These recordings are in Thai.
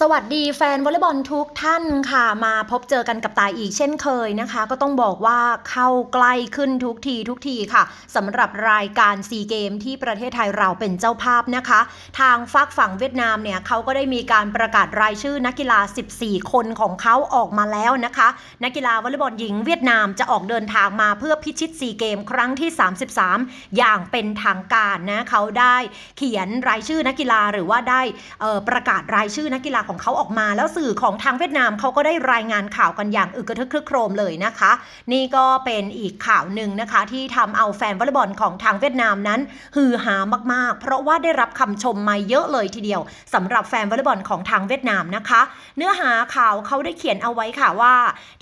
สวัสดีแฟนวอลเลย์บอลทุกท่านค่ะมาพบเจอกันกับตายอีกเช่นเคยนะคะ ก็ต้องบอกว่าเข้าใกล้ขึ้นทุกทีทุกทีค่ะสำหรับรายการซีเกมที่ประเทศไทยเราเป็นเจ้าภาพนะคะ ทางฝากฝั่งเวียดนามเนี่ยเขาก็ได้มีการประกาศรายชื่อนักกีฬา 14 คนของเขาออกมาแล้วนะคะ นักกีฬาวอลเลย์บอลหญิงเวียดนามจะออกเดินทางมาเพื่อพิชิตซีเกม ครั้งที่ 33 อย่างเป็นทางการนะเขาได้เขียนรายชื่อนักกีฬาหรือว่าได้ประกาศรายชื่อนักกีฬาของเขาออกมาแล้วสื่อของทางเวียดนามเขาก็ได้รายงานข่าวกันอย่างอึกระทึกครึกโครมเลยนะคะ นี่ก็เป็นอีกข่าวหนึ่งนะคะ ที่ทำเอาแฟนวอลเลย์บอลของทางเวียดนามนั้น ฮือฮามากๆ เพราะว่าได้รับคำชมมาเยอะเลยทีเดียวสำหรับแฟนวอลเลย์บอลของทางเวียดนามนะคะ เนื้อหาข่าวเขาได้เขียนเอาไว้ค่ะว่า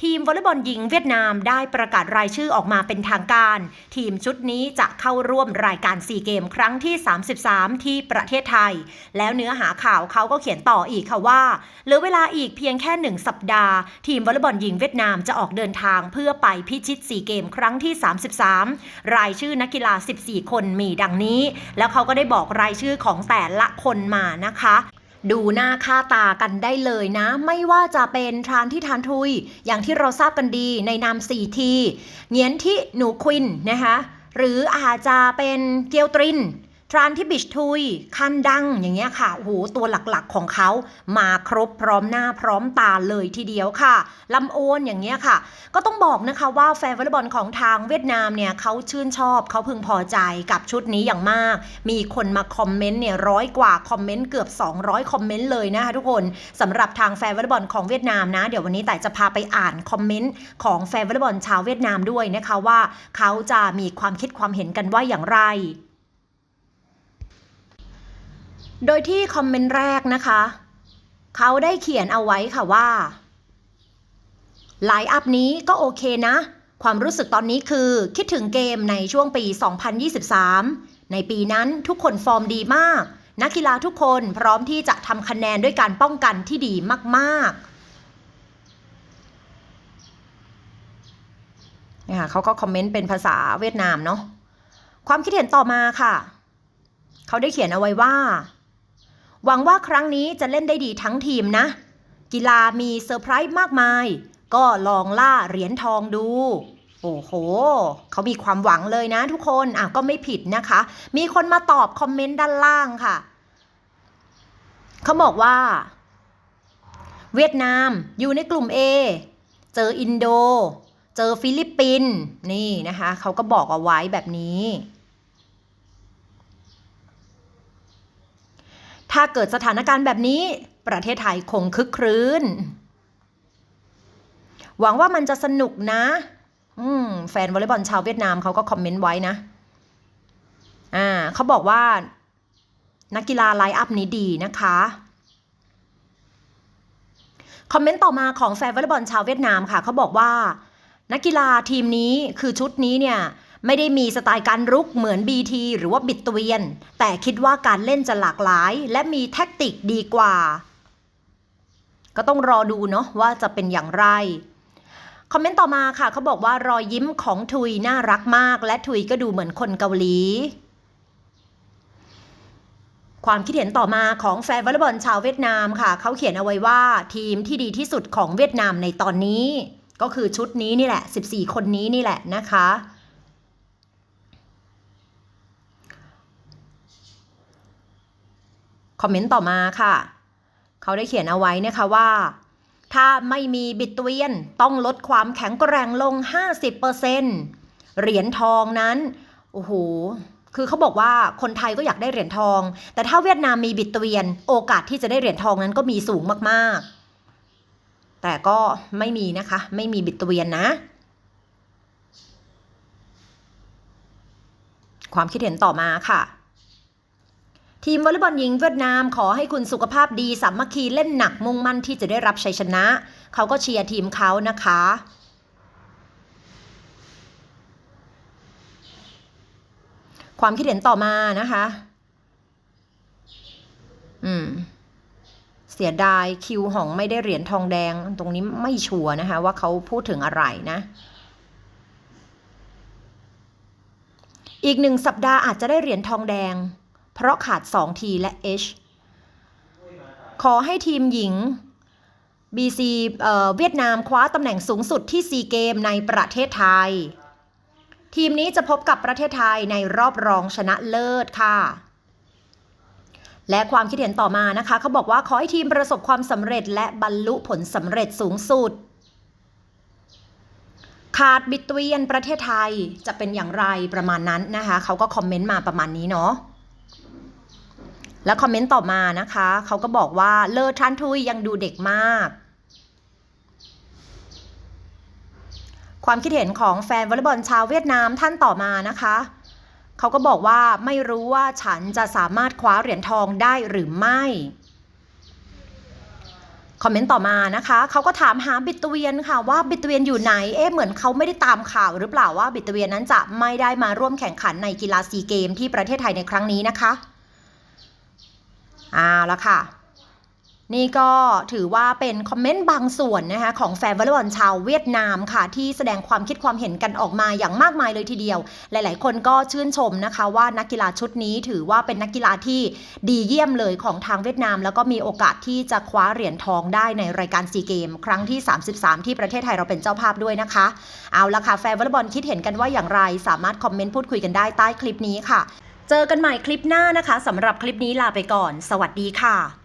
ทีมวอลเลย์บอลหญิงเวียดนามได้ประกาศรายชื่อออกมาเป็นทางการ ทีมชุดนี้จะเข้าร่วมรายการซีเกมครั้งที่ 33 ที่ประเทศไทย แล้วเนื้อหาข่าวเขาก็เขียนต่ออีกค่ะว่าเหลือเวลาอีกเพียงแค่หนึ่งสัปดาห์ ทีมวอลเลย์บอลหญิงเวียดนามจะออกเดินทางเพื่อไปพิชิตซีเกมครั้งที่ 33 รายชื่อนักกีฬา 14 คนมีดังนี้ แล้วเขาก็ได้บอกรายชื่อของแต่ละคนมานะคะดูหน้าค่าตากันได้เลยนะ ไม่ว่าจะเป็นทรานที่ทานทุย อย่างที่เราทราบกันดีในนาม4ทีเงียนที่หนูควินนะคะหรืออาจจะเป็นเกียวตริน ทรานที่บิชทุย คันดังอย่างเงี้ยค่ะ โอ้โห ตัวหลักๆของเขามาครบพร้อมหน้าพร้อมตาเลยทีเดียวค่ะลำโอนอย่างเงี้ยค่ะ ก็ต้องบอกนะคะว่าแฟนวอลเลย์บอลของทางเวียดนามเนี่ยเขาชื่นชอบเขาพึงพอใจกับชุดนี้อย่างมาก มีคนมาคอมเมนต์เนี่ยร้อยกว่าคอมเมนต์เกือบ 200 คอมเมนต์เลยนะคะทุกคนสำหรับทางแฟนวอลเลย์บอลของเวียดนามนะ เดี๋ยววันนี้แต่จะพาไปอ่านคอมเมนต์ของแฟนวอลเลย์บอลชาวเวียดนามด้วยนะคะว่าเขาจะมีความคิดความเห็นกันว่าอย่างไร โดยที่คอมเมนต์แรกนะคะ เขาได้เขียนเอาไว้ค่ะว่าไลน์อัพนี้ก็โอเคนะ ความรู้สึกตอนนี้คือคิดถึงเกมในช่วงปี 2023 ในปีนั้นทุกคนฟอร์มดีมาก นักกีฬาทุกคนพร้อมที่จะทำคะแนนด้วยการป้องกันที่ดีมากๆเนี่ยค่ะเขาก็คอมเมนต์เป็นภาษาเวียดนามเนาะความคิดเห็นต่อมาค่ะ เขาได้เขียนเอาไว้ว่า หวังว่าครั้งนี้จะเล่นได้ดีทั้งทีมนะ กีฬามีเซอร์ไพรส์มากมาย ก็ลองล่าเหรียญทองดู โอ้โห เขามีความหวังเลยนะทุกคนอะก็ไม่ผิดนะคะ มีคนมาตอบคอมเมนต์ด้านล่างค่ะ เขาบอกว่า เวียดนามอยู่ในกลุ่ม A เจออินโด เจอฟิลิปปินส์นี่นะคะ เขาก็บอกเอาไว้แบบนี้ ถ้าเกิดสถานการณ์แบบนี้ ประเทศไทยคงคึกครื้น หวังว่ามันจะสนุกนะ อืมแฟนวอลเลย์บอลชาวเวียดนามเขาก็คอมเมนต์ไว้นะ อ่าเขาบอกว่า นักกีฬาไลน์อัพนี้ดีนะคะคอมเมนต์ต่อมาของแฟนวอลเลย์บอลชาวเวียดนามค่ะเขาบอกว่า นักกีฬาทีมนี้คือชุดนี้เนี่ย ไม่ได้มีสไตล์การรุกเหมือน BT หรือว่าบิดเวียน แต่คิดว่าการเล่นจะหลากหลาย และมีแท็กติกดีกว่า ก็ต้องรอดูเนาะว่าจะเป็นอย่างไรคอมเมนต์ต่อมาค่ะเขาบอกว่ารอยยิ้มของทุยน่ารักมาก และทุยก็ดูเหมือนคนเกาหลี ความคิดเห็นต่อมาของแฟนวอลเลย์บอลชาวเวียดนามค่ะ เขาเขียนเอาไว้ว่าทีมที่ดีที่สุดของเวียดนามในตอนนี้ ก็คือชุดนี้นี่แหละ 14 คนนี้นี่แหละนะคะ คอมเมนต์ต่อมาค่ะ เขาได้เขียนเอาไว้นะคะว่า ถ้าไม่มีบิดเวียนต้องลดความแข็งแกร่งลง 50%เหรียญทองนั้น โอ้โหคือเขาบอกว่าคนไทยก็อยากได้เหรียญทอง แต่ถ้าเวียดนามมีบิดเวียน โอกาสที่จะได้เหรียญทองนั้นก็มีสูงมากๆ แต่ก็ไม่มีนะคะ ไม่มีบิดเวียนนะ ความคิดเห็นต่อมาค่ะ ทีมวอลเลย์บอลหญิงเวียดนามขอให้คุณสุขภาพดีสามัคคีเล่นหนักมุ่งมั่นที่จะได้รับชัยชนะ เขาก็เชียร์ทีมเขานะคะความคิดเห็นต่อมานะคะ อืม เสียดายคิวหองไม่ได้เหรียญทองแดง ตรงนี้ไม่ชัวร์นะคะ ว่าเขาพูดถึงอะไรนะ อีกหนึ่งสัปดาห์อาจจะได้เหรียญทองแดง เพราะขาด2ทีและ H ขอให้ทีมหญิง BC เเวียดนามคว้าตำแหน่งสูงสุดที่ซีเกมในประเทศไทย ทีมนี้จะพบกับประเทศไทยในรอบรองชนะเลิศค่ะและความคิดเห็นต่อมานะคะ เขาบอกว่าขอให้ทีมประสบความสำเร็จและบรรลุผลสำเร็จสูงสุด ขาดบิดเวียนประเทศไทยจะเป็นอย่างไรประมาณนั้นนะคะ เขาก็คอมเมนต์มาประมาณนี้เนาะ แล้วคอมเมนต์ต่อมานะคะ เขาก็บอกว่าเลอทันทุยยังดูเด็กมาก ความคิดเห็นของแฟนวอลเลย์บอลชาวเวียดนามท่านต่อมานะคะ เขาก็บอกว่าไม่รู้ว่าฉันจะสามารถคว้าเหรียญทองได้หรือไม่ คอมเมนต์ต่อมานะคะ เขาก็ถามหาบิตเตเวียนค่ะว่าบิตเตเวียนอยู่ไหน เอ๊ะเหมือนเขาไม่ได้ตามข่าวหรือเปล่าว่าบิตเวียนนั้นจะไม่ได้มาร่วมแข่งขันในกีฬาซีเกมที่ประเทศไทยในครั้งนี้นะคะ เอาละค่ะ นี่ก็ถือว่าเป็นคอมเมนต์บางส่วนนะคะของแฟนวอลเลย์บอลชาวเวียดนามค่ะ ที่แสดงความคิดความเห็นกันออกมาอย่างมากมายเลยทีเดียว หลาย ๆ คนก็ชื่นชมนะคะ ว่านักกีฬาชุดนี้ถือว่าเป็นนักกีฬาที่ดีเยี่ยมเลยของทางเวียดนาม แล้วก็มีโอกาสที่จะคว้าเหรียญทองได้ในรายการซีเกม ครั้งที่ 33 ที่ประเทศไทยเราเป็นเจ้าภาพด้วยนะคะ เอาละค่ะแฟนวอลเลย์บอลคิดเห็นกันว่าอย่างไร สามารถคอมเมนต์พูดคุยกันได้ใต้คลิปนี้ค่ะ เจอกันใหม่คลิปหน้านะคะสำหรับคลิปนี้ลาไปก่อน สวัสดีค่ะ